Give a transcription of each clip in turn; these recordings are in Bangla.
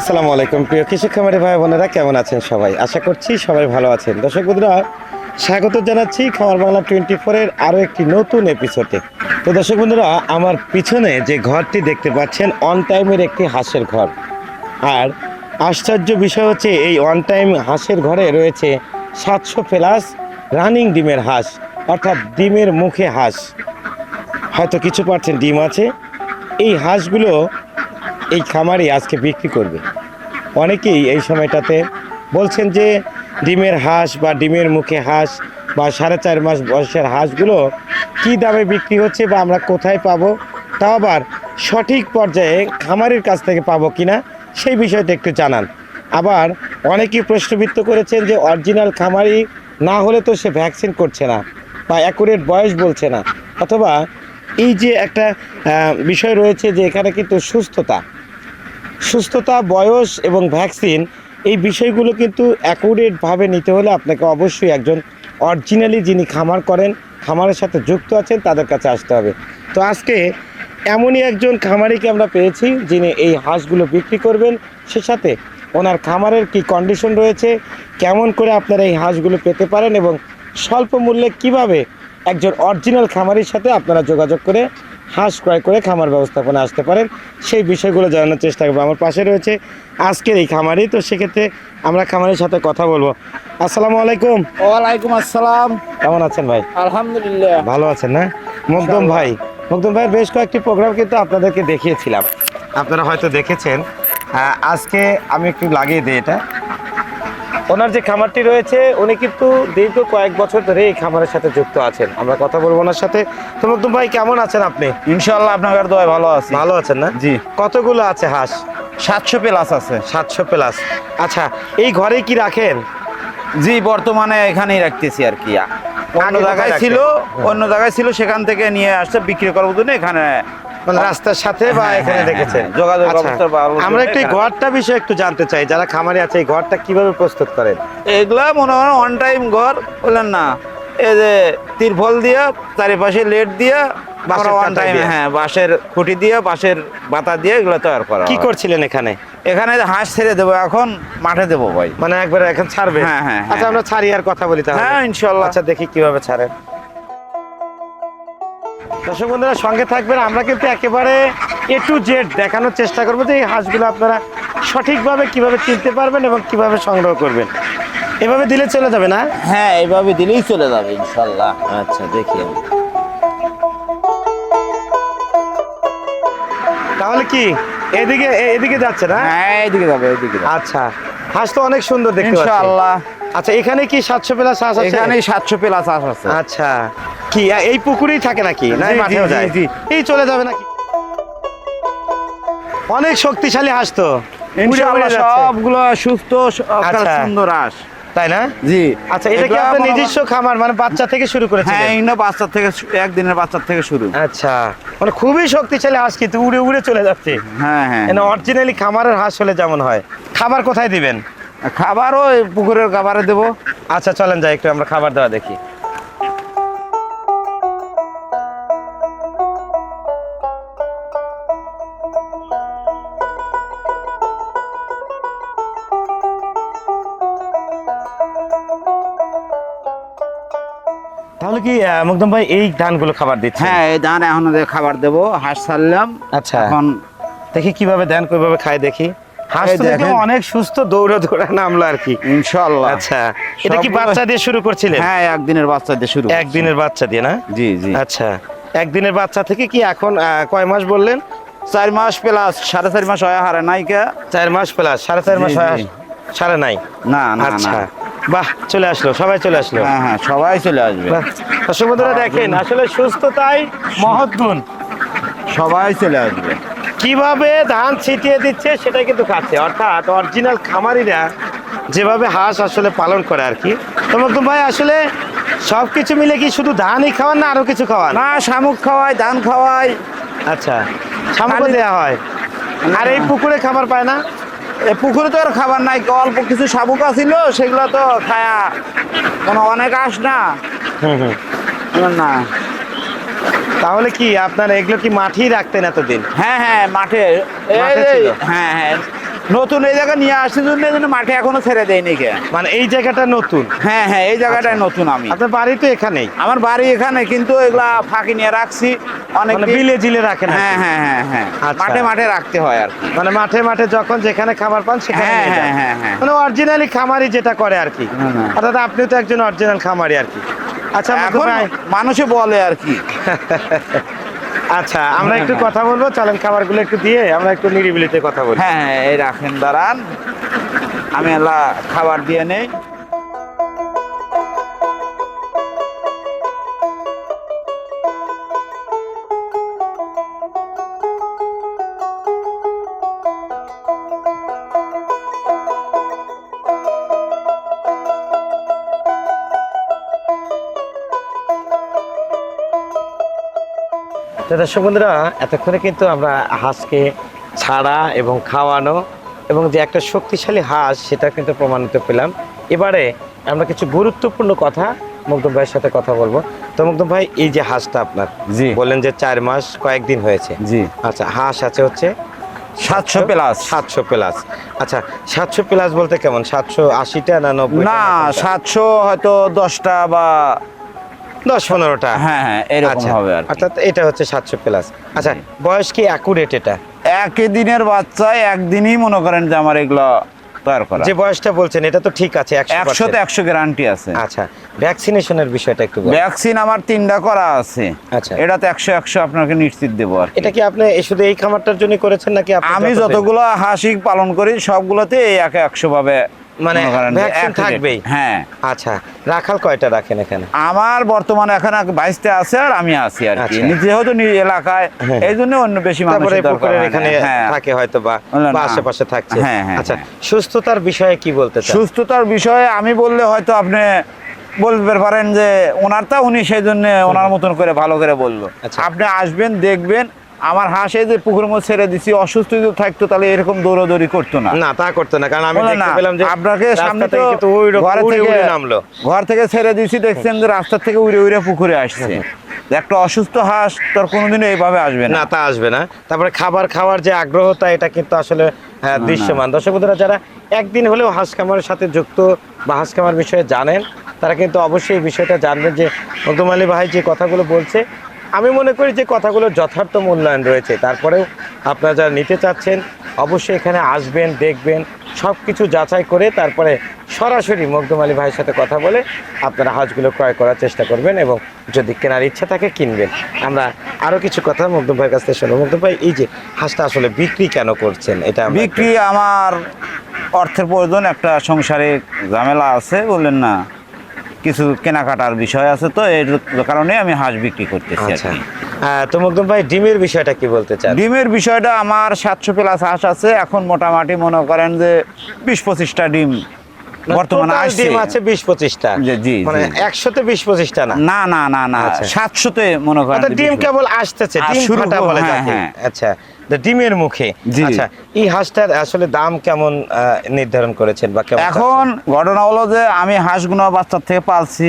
আসসালামু আলাইকুম। প্রিয় কৃষক খামারি ভাই বোনেরা, কেমন আছেন সবাই? আশা করছি সবাই ভালো আছেন। দর্শক বন্ধুরা, স্বাগত জানাচ্ছি খামার বাংলা টোয়েন্টি ফোরের আরও একটি নতুন এপিসোডে তো দর্শক বন্ধুরা, আমার পিছনে যে ঘরটি দেখতে পাচ্ছেন অন টাইমের একটি হাঁসের ঘর। আর আশ্চর্য বিষয় হচ্ছে, এই অন টাইম হাঁসের ঘরে রয়েছে সাতশো প্লাস রানিং ডিমের হাঁস, অর্থাৎ ডিমের মুখে হাঁস। হয়তো কিছু পার্সেন্ট ডিম আছে। এই হাঁসগুলো এই খামারে আজকে বিক্রি করবে। অনেকেই এই সময়টাতে বলছেন যে ডিমের হাঁস বা ডিমের মুখে হাঁস বা সাড়ে চার মাস বয়সের হাঁসগুলো কী দামে বিক্রি হচ্ছে বা আমরা কোথায় পাবো, তাও আবার সঠিক পর্যায়ে খামারের কাছ থেকে পাবো কিনা সেই বিষয়টা একটু জানান। আবার অনেকেই প্রশ্নবিত্ত করেছেন যে অরিজিনাল খামারি না হলে তো সে ভ্যাকসিন করছে না বা অ্যাকুরেট বয়স বলছে না। অথবা এই যে একটা বিষয় রয়েছে যে এখানে কিন্তু সুস্থতা সুস্থতা, বয়স এবং ভ্যাকসিন এই বিষয়গুলো কিন্তু অ্যাকুরেটভাবে নিতে হলে আপনাকে অবশ্যই একজন অরিজিনালি যিনি খামার করেন, খামারের সাথে যুক্ত আছেন, তাদের কাছে আসতে হবে। তো আজকে এমনই একজন খামারিকে আমরা পেয়েছি, যিনি এই হাঁসগুলো বিক্রি করবেন। সে সাথে ওনার খামারের কি কন্ডিশন রয়েছে, কেমন করে আপনারা এই হাঁসগুলো পেতে পারেন এবং স্বল্প মূল্যে কীভাবে একজন অরিজিনাল খামারির সাথে আপনারা যোগাযোগ করে হাঁস ক্রয় করে খামার ব্যবস্থাপনা আসতে পারেন। সেই বিষয়গুলো জানানোর চেষ্টা করব। আমার পাশে রয়েছে আজকের এই খামারি। তো সেক্ষেত্রে আমরা খামারের সাথে কথা বলব। আসসালামু আলাইকুম। ওয়ালাইকুম আসসালাম। কেমন আছেন ভাই? আলহামদুলিল্লাহ। ভালো আছেন না? মকদম ভাই মকদম ভাইয়ের বেশ কয়েকটি প্রোগ্রাম কিন্তু আপনাদেরকে দেখিয়েছিলাম। আপনারা হয়তো দেখেছেন। আজকে আমি একটু লাগিয়ে দিই এটা। ওনার যে খামারটি রয়েছে উনি কিন্তু দীর্ঘ কয়েক বছর ধরে এই খামারের সাথে যুক্ত আছেন। আমরা কথা বলব ওনার সাথে। তো মকদম ভাই কেমন আছেন আপনি? ইনশাল্লাহ আপনার দোয়া ভালো আছে। ভালো আছেন না? জি। কতগুলো আছে হাঁস? সাতশো প্লাস আছে। সাতশো প্লাস। আচ্ছা এই ঘরে কি রাখেন? জি বর্তমানে এখানেই রাখতেছি আর কি। অন্য জায়গায় ছিল অন্য জায়গায় ছিল সেখান থেকে নিয়ে আসছে বিক্রি জন্য এখানে মানে রাস্তার সাথে বা হ্যাঁ, এখানে রেখেছেন হ্যাঁ, যোগাযোগ আচ্ছা, ব্যবস্থা আমরা একটু ঘরটা বিষয়ে একটু জানতে চাই যারা খামারে আছে এই ঘরটা কীভাবে প্রস্তুত করেন? এগুলা মনে হয় অন টাইম ঘর বললেন না। এই যে তিরফল দিয়ে চারিপাশে লেট দিয়ে অন টাইম হ্যাঁ বাঁশের খুঁটি দিয়ে বাঁশের বাতা দিয়ে এগুলো তৈরি করা কি করছিলেন এখানে? এখানে হাঁস ছেড়ে দেবো এখন মাঠে দেবো ভাই। মানে একবার এখন ছাড়বে? হ্যাঁ, হ্যাঁ, আচ্ছা। আমরা ছাড়ি আর কথা বলি তাহলে। হ্যাঁ ইনশাল্লাহ। আচ্ছা দেখি কীভাবে ছাড়েন। দর্শক বন্ধুরা সঙ্গে থাকবেন। আমরা কিন্তু একেবারে এ টু জেড দেখানোর চেষ্টা করব যে এই হাঁসগুলো আপনারা সঠিকভাবে কীভাবে চিনতে পারবেন এবং কীভাবে সংগ্রহ করবেন। এভাবে দিলে চলে যাবে না? হ্যাঁ এইভাবে দিলেই চলে যাবে ইনশাল্লাহ। আচ্ছা দেখি তাহলে কি এদিকে এদিকে যাচ্ছে না? হ্যাঁ এইদিকে যাবে এইদিকে যাবে। আচ্ছা হাঁস তো অনেক সুন্দর দেখতে ইনশাআল্লাহ। আচ্ছা এখানে কি সাতশো প্লাস হাঁস আছে? এখানে সাতশো প্লাস হাঁস আছে। আচ্ছা। কি এই পুকুরেই থাকে নাকি? না মাঠেও যায়? এই চলে যাবে নাকি? অনেক শক্তিশালী হাঁস তো। সবগুলো সুস্থ আচ্ছা। সুন্দর হাঁস। তাই না? জি। আচ্ছা এটা কি আপনার নিজস্ব খামার? মানে বাচ্চা থেকে শুরু করেছেন হ্যাঁ এগুলো বাচ্চার থেকে একদিনের বাচ্চার থেকে শুরু। আচ্ছা। মানে খুবই শক্তিশালী হাঁস কিন্তু উড়ে উড়ে চলে যাচ্ছে। হ্যাঁ হ্যাঁ। মানে অরিজিনালি খামারের হাঁস হলে যেমন হয়। খাবার কোথায় দিবেন? খাবারও পুকুরের খাবারে দেবো। আচ্ছা চলেন যাই একটু আমরা খাবার দেওয়া দেখি। কি মুকদম ভাই এই ধানগুলো খাবার দিচ্ছে হ্যাঁ এই ধান এখন ওদের খাবার দেবো হাঁস ছাড়লাম। আচ্ছা। এখন দেখি কীভাবে দেন কীভাবে খায় দেখি। হাঁস এই তো দেখলাম দেখেন। অনেক সুস্থ দৌড়ে দৌড়ে নামলো আর কি। ইনশাল্লাহ আচ্ছা এটা কি বাচ্চা দিয়ে শুরু করছিলেন? হ্যাঁ একদিনের বাচ্চা দিয়ে শুরু একদিনের বাচ্চা দিয়ে না? জি জি। আচ্ছা একদিনের বাচ্চা থেকে কি এখন কয় মাস বললেন? চার মাস প্লাস সাড়ে চার মাস হয় হারে নাইকা চার মাস প্লাস সাড়ে চার মাস হয়। সাড়ে নাই? না না। আচ্ছা। বাহ চলে আসলো সবাই চলে আসলো। হ্যাঁ হ্যাঁ সবাই চলে আসবে। দর্শক বন্ধুরা দেখেন আসলে সুস্থতাই মহৎ গুণ। সবাই চলে আসবে। কীভাবে ধান ছিটিয়ে দিচ্ছে সেটাই কিন্তু খাচ্ছে অর্থাৎ অরিজিনাল খামারিরা যেভাবে হাঁস আসলে পালন করে আর কি। তো মকদুম ভাই আসলে সব কিছু মিলে কি শুধু ধানই খাওয়ান না আরও কিছু খাওয়ান? না শামুক খাওয়াই ধান খাওয়াই। আচ্ছা শামুকও খালি- দেওয়া হয়। আর এই পুকুরে খাবার পায় না? পুকুরে তো আর খাবার নাই অল্প কিছু শামুক আছিল সেগুলো তো খায়া কোনো অনেক আস না। না? তাহলে কি আপনার এগুলো কি মাঠেই রাখতেন এতদিন? হ্যাঁ হ্যাঁ মাঠে। ছিল? হ্যাঁ হ্যাঁ। নতুন এই জায়গা নিয়ে আসছি জন্য এই জন্য মাঠে এখনও ছেড়ে দেয়নি কে। মানে এই জায়গাটা নতুন? হ্যাঁ হ্যাঁ এই জায়গাটায় নতুন আমি। আপনার বাড়ি তো এখানেই? আমার বাড়ি এখানে কিন্তু এগুলা ফাঁকি নিয়ে রাখছি। অনেক মানে বিলে জিলে রাখেন হ্যাঁ হ্যাঁ হ্যাঁ হ্যাঁ। আচ্ছা। মাঠে মাঠে রাখতে হয় আর মানে মাঠে মাঠে যখন যেখানে খাবার পান সেখানে হ্যাঁ, হ্যাঁ, হ্যাঁ, হ্যাঁ। মানে অরিজিনালি খামারি যেটা করে আর কি। অর্থাৎ আপনি তো একজন অরিজিনাল খামারি আর কি। আচ্ছা এখন মানুষে বলে আর কি। আচ্ছা আমরা একটু। কথা বলব চলেন খাবারগুলো একটু দিয়ে আমরা একটু নিরিবিলিতে কথা বলি হ্যাঁ হ্যাঁ এই রাখেন দাঁড়ান আমি আল্লাহ খাবার দিয়ে নেই দর্শক বন্ধুরা এতক্ষণে কিন্তু আমরা হাঁসকে ছাড়া এবং খাওয়ানো এবং যে একটা শক্তিশালী হাঁস সেটা কিন্তু প্রমাণিত পেলাম। এবারে আমরা কিছু গুরুত্বপূর্ণ কথা মুগ্ধম ভাইয়ের সাথে কথা বলব। তো মুগ্ধম ভাই এই যে হাঁসটা আপনার জি। বললেন যে চার মাস কয়েকদিন হয়েছে। জি। আচ্ছা হাঁস আছে হচ্ছে সাতশো প্লাস। সাতশো প্লাস। আচ্ছা সাতশো প্লাস বলতে কেমন? সাতশো আশিটা না নব্বই না সাতশো হয়তো দশটা বা দশ পনেরোটা। হ্যাঁ হ্যাঁ এরকম আচ্ছা হবে আর অর্থাৎ এটা হচ্ছে সাতশো প্লাস আচ্ছা বয়স কি অ্যাকুরেট এটা? একই দিনের বাচ্চায় একদিনই মনে করেন যে আমার এগুলো তৈরি করা। যে বয়সটা বলছেন এটা তো ঠিক আছে একশো একশোতে একশো গ্যারান্টি আছে। আচ্ছা ভ্যাকসিনেশনের বিষয়টা একটু ভ্যাকসিন আমার তিনটা করা আছে। আচ্ছা। এটাতে একশো একশো আপনাকে নিশ্চিত দেবো আর এটা কি আপনি শুধু এই খামারটার জন্য করেছেন নাকি আমি যতগুলো হাসি পালন করি সবগুলোতে এই একে একশো ভাবে মানে accurate। থাকবেই? হ্যাঁ আচ্ছা রাখাল কয়টা রাখেন এখানে আমার বর্তমানে এখন বাইশটা আছে আর আমি আছি আর কি আচ্ছা। নিজে যেহেতু নিজ এলাকায় হ্যাঁ। এই জন্য অন্য বেশি মানুষের দরকার। এখানে হ্যাঁ। থাকে হয়তো বা। আশেপাশে থাকছে হ্যাঁ, আচ্ছা। সুস্থতার বিষয়ে কি বলতে চান সুস্থতার বিষয়ে আমি বললে হয়তো আপনি বলতে পারেন যে ওনারটা উনি সেই জন্য ওনার মতন করে ভালো করে বলল আচ্ছা। আপনি আসবেন দেখবেন আমার হাঁসে যে পুকুর মধ্যে ছেড়ে দিছি অসুস্থ যদি থাকতো তাহলে এরকম দৌড়াদৌড়ি করতো না। না তা করতে না কারণ আমি দেখতে পেলাম যে আপনাকে সামনে তো ঘর থেকে নামলো। ঘর থেকে ছেড়ে দিয়েছি দেখছেন যে রাস্তা থেকে উড়ে উড়ে পুকুরে আসছে। একটা অসুস্থ হাঁস তোর কোনোদিনও এইভাবে আসবে না। তা আসবে না। তারপরে খাবার খাওয়ার যে আগ্রহটা এটা কিন্তু আসলে হ্যাঁ, দৃশ্যমান। দর্শক বন্ধুরা যারা একদিন হলেও হাঁস খামারের সাথে যুক্ত বা হাঁস খামার বিষয়ে জানেন তারা কিন্তু অবশ্যই এই বিষয়টা জানবেন যে মকদুম আলী ভাই যে কথাগুলো বলছে আমি মনে করি যে কথাগুলো যথার্থ মূল্যায়ন রয়েছে। তারপরেও আপনারা যারা নিতে চাচ্ছেন অবশ্যই এখানে আসবেন দেখবেন সব কিছু যাচাই করে তারপরে সরাসরি মকদুম আলী ভাইয়ের সাথে কথা বলে আপনারা হাঁসগুলো ক্রয় করার চেষ্টা করবেন এবং যদি কেনার ইচ্ছা থাকে কিনবেন। আমরা আরও কিছু কথা মকদুম ভাইয়ের কাছ থেকে শুনব। মকদুম ভাই এই যে হাঁসটা আসলে বিক্রি কেন করছেন? এটা বিক্রি আমার অর্থের প্রয়োজন একটা সংসারে ঝামেলা আছে বললেন না? কিছু কেনাকাটার বিষয় আছে তো এর কারণে আমি হাঁস বিক্রি করতেছি আর আচ্ছা কি। আহ, তো মকদুম ভাই ডিমের বিষয়টা কি বলতে চান ডিমের বিষয়টা আমার সাতশো প্লাস হাঁস আছে এখন মোটামুটি মনে করেন যে বিশ পঁচিশটা ডিম বর্তমানে আসছে ডিম আছে বিশ পঁচিশটা জি, মানে জি। একশোতে বিশ পঁচিশটা না না না না না আচ্ছা। মনে করেন ডিম 20 কেবল আসতেছে ডিম ফাটা বলে হ্যাঁ, হ্যাঁ। আচ্ছা ডিমের মুখে। আচ্ছা এই হাঁসটার আসলে দাম কেমন নির্ধারণ করেছেন বা এখন ঘটনা হলো যে আমি হাঁস হাঁসগুলো বাচ্চার থেকে পালছি।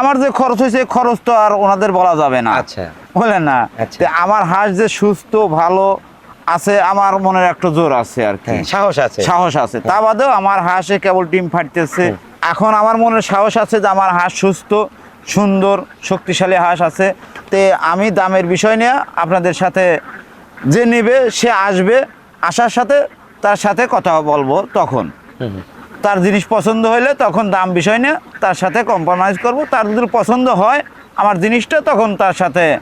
আমার যে খরচ হয়েছে খরচ তো আর ওনাদের বলা যাবে না। আচ্ছা। বলেন না? আচ্ছা। আমার হাঁস যে সুস্থ ভালো আছে আমার মনের একটা জোর আছে আর কি। হ্যাঁ, সাহস আছে। সাহস আছে। তা বাদেও আমার হাঁসে কেবল ডিম ফাটতেছে। এখন আমার মনের সাহস আছে যে আমার হাঁস সুস্থ সুন্দর শক্তিশালী হাঁস আছে। তে আমি দামের বিষয় নিয়ে আপনাদের সাথে যে নেবে সে আসবে আসার সাথে তার সাথে কথা বলব তখন। তার জিনিস পছন্দ হইলে তখন দাম বিষয় নিয়ে তার সাথে কম্প্রোমাইজ করব। তার যদি পছন্দ হয় আমার জিনিসটা তখন তার সাথে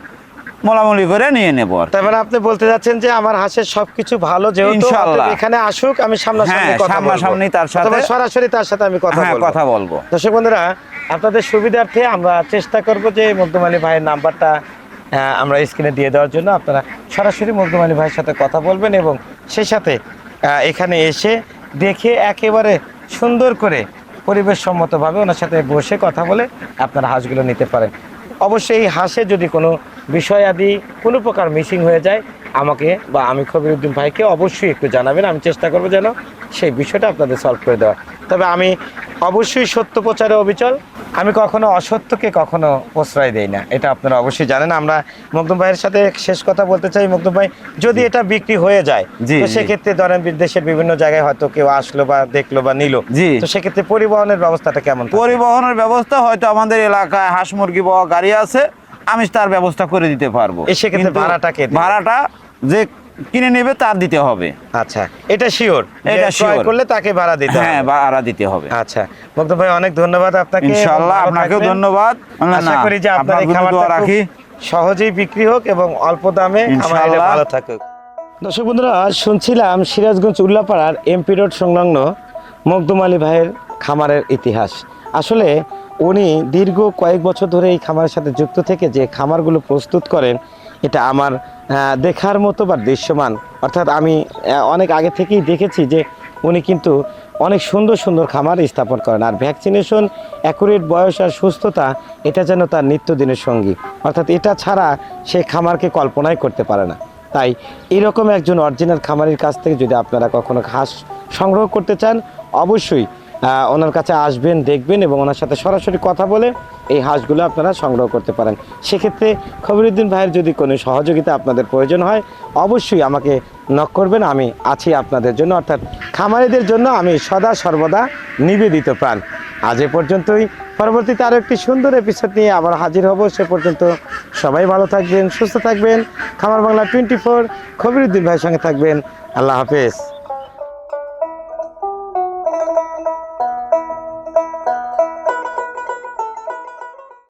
মোলামুলি করে নিয়ে নেব আর কি। তার মানে আপনি বলতে যাচ্ছেন যে আমার হাঁসের সবকিছু ভালো যেহেতু ইনশাআল্লাহ। এখানে আসুক আমি সামনাসামনি হ্যাঁ, কথা বলব। সামনাসামনি তার সাথে- সরাসরি তার সাথে আমি কথা হ্যাঁ বলব। কথা বলব। দর্শক বন্ধুরা আপনাদের সুবিধার্থে আমরা চেষ্টা করব যে মকদুম আলী ভাইয়ের নাম্বারটা আমরা স্ক্রিনে দিয়ে দেওয়ার জন্য আপনারা সরাসরি মকদুম আলী ভাইয়ের সাথে কথা বলবেন এবং সেই সাথে এখানে এসে দেখে একেবারে সুন্দর করে পরিবেশ সম্মতভাবে ওনার সাথে বসে কথা বলে আপনারা হাঁসগুলো নিতে পারেন। অবশ্যই এই হাঁসে যদি কোনো বিষয় আদি, কোনো প্রকার মিসিং হয়ে যায়, আমাকে বা আমি খবিরুদ্দিন ভাইকে অবশ্যই একটু জানাবেন, আমি চেষ্টা করব যেন সেই বিষয়টা আপনাদের সলভ করে দেওয়া তবে আমি অবশ্যই সত্য প্রচারে অবিচল। আমি কখনো অসত্যকে কখনো প্রশ্রয় দেই না। এটা আপনারা অবশ্যই জানেন। আমরা মকদুম ভাইয়ের সাথে শেষ কথা বলতে চাই। মকদুম ভাই যদি এটা বিক্রি হয়ে যায় তো সেক্ষেত্রে ধরেন দেশের বিভিন্ন জায়গায় হয়তো কেউ আসলো বা দেখল বা নিল। তো সেক্ষেত্রে পরিবহনের ব্যবস্থাটা কেমন পরিবহনের ব্যবস্থা হয়তো আমাদের এলাকায় হাঁস মুরগি বা গাড়ি আছে আমি তার ব্যবস্থা করে দিতে পারব। ভাড়াটা ভাড়াটা যে কিনে নেবে তার দিতে হবে। আচ্ছা এটা শিওর এটা sure। করলে তাকে ভাড়া দিতে হবে। হ্যাঁ ভাড়া দিতে হবে। আচ্ছা মুগ্ধ ভাই অনেক ধন্যবাদ আপনাকে। ইনশাআল্লাহ আপনাকেও ধন্যবাদ। আশা করি যে আপনার এই খাবারটা রাখি। সহজেই বিক্রি হোক এবং অল্প দামে আমার এটা ভালো থাকুক। দর্শক বন্ধুরা শুনছিলাম সিরাজগঞ্জ উল্লাপাড়ার এমপি রোড সংলগ্ন মকদুম আলী ভাইয়ের খামারের ইতিহাস। আসলে উনি দীর্ঘ কয়েক বছর ধরে এই খামারের সাথে যুক্ত থেকে যে খামারগুলো প্রস্তুত করেন এটা আমার দেখার মতো বা দৃশ্যমান। অর্থাৎ আমি অনেক আগে থেকেই দেখেছি যে উনি কিন্তু অনেক সুন্দর সুন্দর খামার স্থাপন করেন। আর ভ্যাকসিনেশন, অ্যাকুরেট বয়স আর সুস্থতা, এটা যেন তার নিত্যদিনের সঙ্গী। অর্থাৎ এটা ছাড়া সে খামারকে কল্পনাই করতে পারে না। তাই এরকম একজন অরিজিনাল খামারের কাছ থেকে যদি আপনারা কখনো ঘাস সংগ্রহ করতে চান, অবশ্যই ওনার কাছে আসবেন, দেখবেন এবং ওনার সাথে সরাসরি কথা বলে এই হাঁসগুলো আপনারা সংগ্রহ করতে পারেন। সেক্ষেত্রে খবরুদ্দিন ভাইয়ের যদি কোনো সহযোগিতা আপনাদের প্রয়োজন হয়, অবশ্যই আমাকে নক করবেন। আমি আছি আপনাদের জন্য, অর্থাৎ খামারিদের জন্য আমি সদা সর্বদা নিবেদিত প্রাণ। আজ এ পর্যন্তই। পরবর্তীতে আরও একটি সুন্দর এপিসোড নিয়ে আবার হাজির হব। সে পর্যন্ত সবাই ভালো থাকবেন, সুস্থ থাকবেন। খামার বাংলা টোয়েন্টি ফোর খবিরুদ্দিন ভাইয়ের সঙ্গে থাকবেন। আল্লাহ হাফেজ।